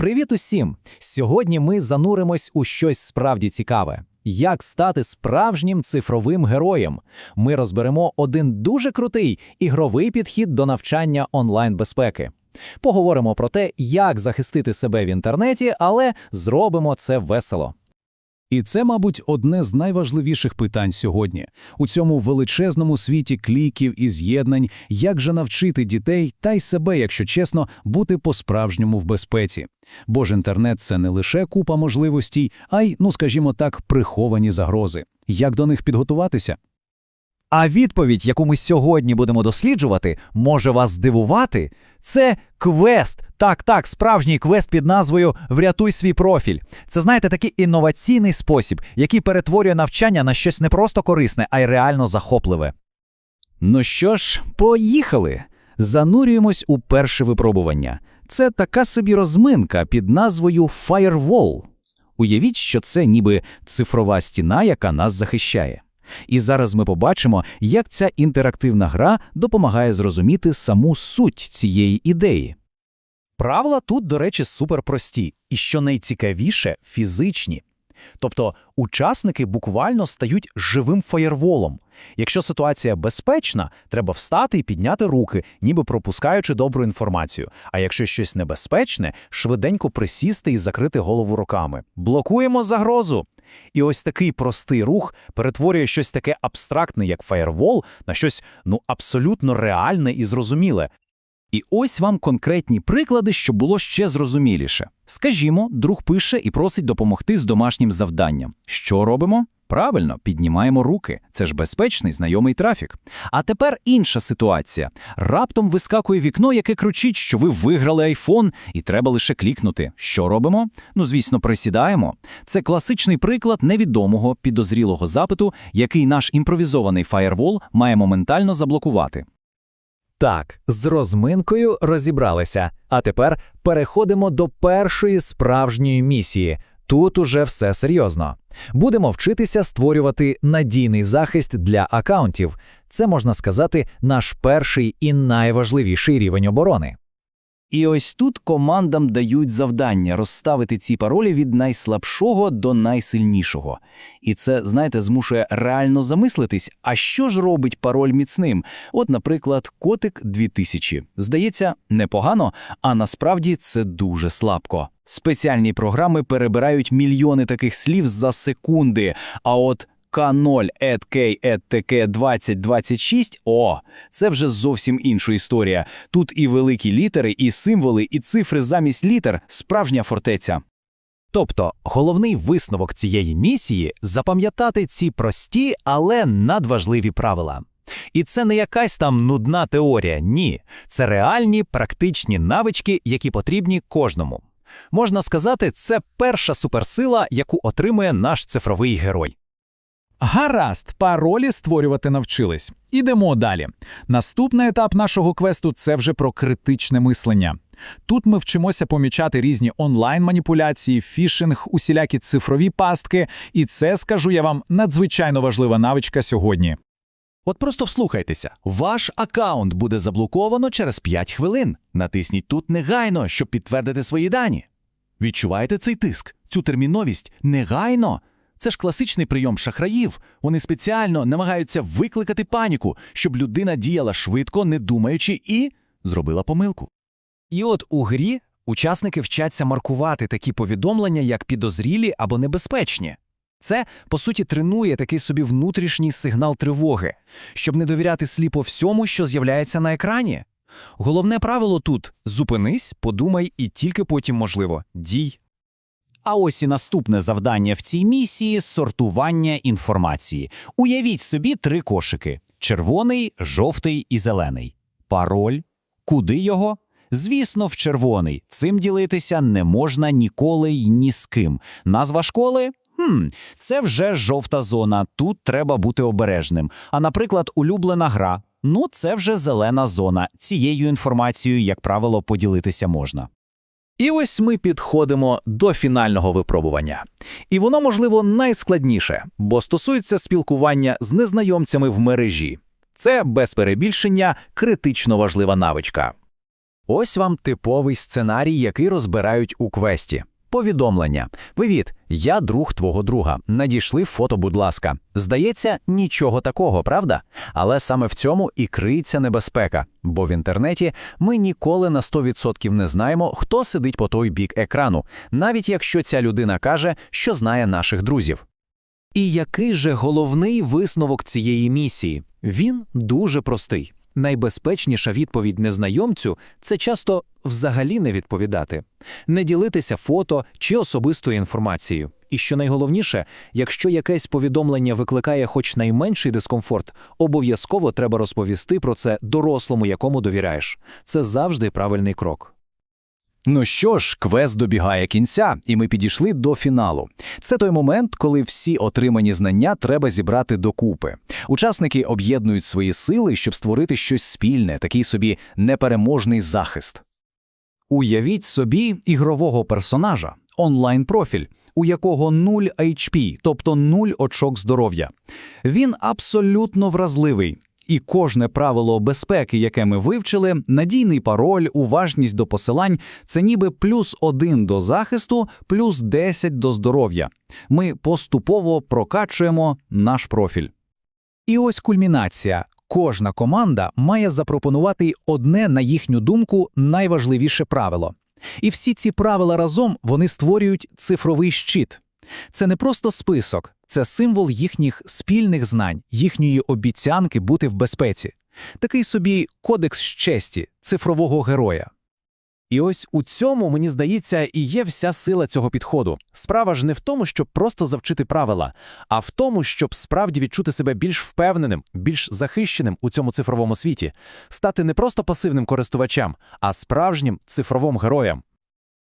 Привіт усім! Сьогодні ми зануримось у щось справді цікаве. Як стати справжнім цифровим героєм? Ми розберемо один дуже крутий ігровий підхід до навчання онлайн-безпеки. Поговоримо про те, як захистити себе в інтернеті, але зробимо це весело. І це, мабуть, одне з найважливіших питань сьогодні. У цьому величезному світі кліків і з'єднань, як же навчити дітей та й себе, якщо чесно, бути по-справжньому в безпеці. Бо ж інтернет – це не лише купа можливостей, а й, ну скажімо так, приховані загрози. Як до них підготуватися? А відповідь, яку ми сьогодні будемо досліджувати, може вас здивувати. Це квест. Так, так, справжній квест під назвою Врятуй свій профіль. Це, знаєте, такий інноваційний спосіб, який перетворює навчання на щось не просто корисне, а й реально захопливе. Ну що ж, поїхали. Занурюємось у перше випробування. Це така собі розминка під назвою Firewall. Уявіть, що це ніби цифрова стіна, яка нас захищає. І зараз ми побачимо, як ця інтерактивна гра допомагає зрозуміти саму суть цієї ідеї. Правила тут, до речі, суперпрості, і що найцікавіше фізичні. Тобто учасники буквально стають живим фаєрволом. Якщо ситуація безпечна, треба встати і підняти руки, ніби пропускаючи добру інформацію. А якщо щось небезпечне, швиденько присісти і закрити голову руками. Блокуємо загрозу. І ось такий простий рух перетворює щось таке абстрактне, як фаєрвол, на щось ну абсолютно реальне і зрозуміле. І ось вам конкретні приклади, щоб було ще зрозуміліше. Скажімо, друг пише і просить допомогти з домашнім завданням. Що робимо? Правильно, піднімаємо руки. Це ж безпечний знайомий трафік. А тепер інша ситуація. Раптом вискакує вікно, яке кричить, що ви виграли айфон, і треба лише клікнути. Що робимо? Ну, звісно, присідаємо. Це класичний приклад невідомого підозрілого запиту, який наш імпровізований фаєрвол має моментально заблокувати. Так, з розминкою розібралися. А тепер переходимо до першої справжньої місії. Тут уже все серйозно. Будемо вчитися створювати надійний захист для акаунтів. Це можна сказати наш перший і найважливіший рівень оборони. І ось тут командам дають завдання розставити ці паролі від найслабшого до найсильнішого. І це, знаєте, змушує реально замислитись, а що ж робить пароль міцним? От, наприклад, котик 2000. Здається, непогано, а насправді це дуже слабко. Спеціальні програми перебирають мільйони таких слів за секунди. А от К0 EdK EdTK 2026 – о, це вже зовсім інша історія. Тут і великі літери, і символи, і цифри замість літер – справжня фортеця. Тобто, головний висновок цієї місії запам'ятати ці прості, але надважливі правила. І це не якась там нудна теорія, ні. Це реальні практичні навички, які потрібні кожному. Можна сказати, це перша суперсила, яку отримує наш цифровий герой. Гаразд, паролі створювати навчились. Ідемо далі. Наступний етап нашого квесту це вже про критичне мислення. Тут ми вчимося помічати різні онлайн-маніпуляції, фішинг, усілякі цифрові пастки, і це, скажу я вам, надзвичайно важлива навичка сьогодні. От просто вслухайтеся, ваш аккаунт буде заблоковано через 5 хвилин. Натисніть тут негайно, щоб підтвердити свої дані. Відчуваєте цей тиск, цю терміновість негайно. Це ж класичний прийом шахраїв. Вони спеціально намагаються викликати паніку, щоб людина діяла швидко, не думаючи, і зробила помилку. І от у грі учасники вчаться маркувати такі повідомлення, як підозрілі або небезпечні. Це, по суті, тренує такий собі внутрішній сигнал тривоги, щоб не довіряти сліпо всьому, що з'являється на екрані. Головне правило тут зупинись, подумай і тільки потім, можливо, дій. А ось і наступне завдання в цій місії сортування інформації. Уявіть собі три кошики: червоний, жовтий і зелений. Пароль. Куди його? Звісно, в червоний. Цим ділитися не можна ніколи й ні з ким. Назва школи? Хм, це вже жовта зона. Тут треба бути обережним. А, наприклад, улюблена гра. Ну, це вже зелена зона. Цією інформацією, як правило, поділитися можна. І ось ми підходимо до фінального випробування. І воно, можливо, найскладніше, бо стосується спілкування з незнайомцями в мережі. Це без перебільшення критично важлива навичка. Ось вам типовий сценарій, який розбирають у квесті. Повідомлення. Привіт, я друг твого друга. Надійшли фото, будь ласка. Здається, нічого такого, правда? Але саме в цьому і криється небезпека, бо в інтернеті ми ніколи на 100% не знаємо, хто сидить по той бік екрану, навіть якщо ця людина каже, що знає наших друзів. І який же головний висновок цієї місії? Він дуже простий. Найбезпечніша відповідь незнайомцю це часто взагалі не відповідати, не ділитися фото чи особистою інформацією. І що найголовніше, якщо якесь повідомлення викликає хоч найменший дискомфорт, обов'язково треба розповісти про це дорослому, якому довіряєш. Це завжди правильний крок. Ну що ж, квест добігає кінця, і ми підійшли до фіналу. Це той момент, коли всі отримані знання треба зібрати докупи. Учасники об'єднують свої сили, щоб створити щось спільне, такий собі непереможний захист. Уявіть собі ігрового персонажа, онлайн-профіль, у якого 0 HP, тобто 0 очок здоров'я. Він абсолютно вразливий. І кожне правило безпеки, яке ми вивчили, надійний пароль, уважність до посилань це ніби плюс один до захисту, плюс 10 до здоров'я. Ми поступово прокачуємо наш профіль. І ось кульмінація. Кожна команда має запропонувати одне, на їхню думку, найважливіше правило. І всі ці правила разом вони створюють цифровий щит. Це не просто список, це символ їхніх спільних знань, їхньої обіцянки бути в безпеці. Такий собі кодекс честі цифрового героя. І ось у цьому, мені здається, і є вся сила цього підходу. Справа ж не в тому, щоб просто завчити правила, а в тому, щоб справді відчути себе більш впевненим, більш захищеним у цьому цифровому світі, стати не просто пасивним користувачем, а справжнім цифровим героєм.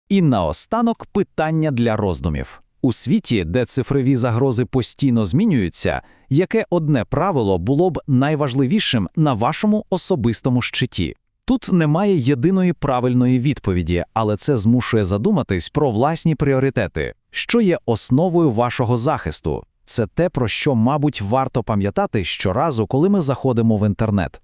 І наостанок питання для роздумів. У світі, де цифрові загрози постійно змінюються, яке одне правило було б найважливішим на вашому особистому щиті? Тут немає єдиної правильної відповіді, але це змушує задуматись про власні пріоритети. Що є основою вашого захисту? Це те, про що, мабуть, варто пам'ятати щоразу, коли ми заходимо в інтернет.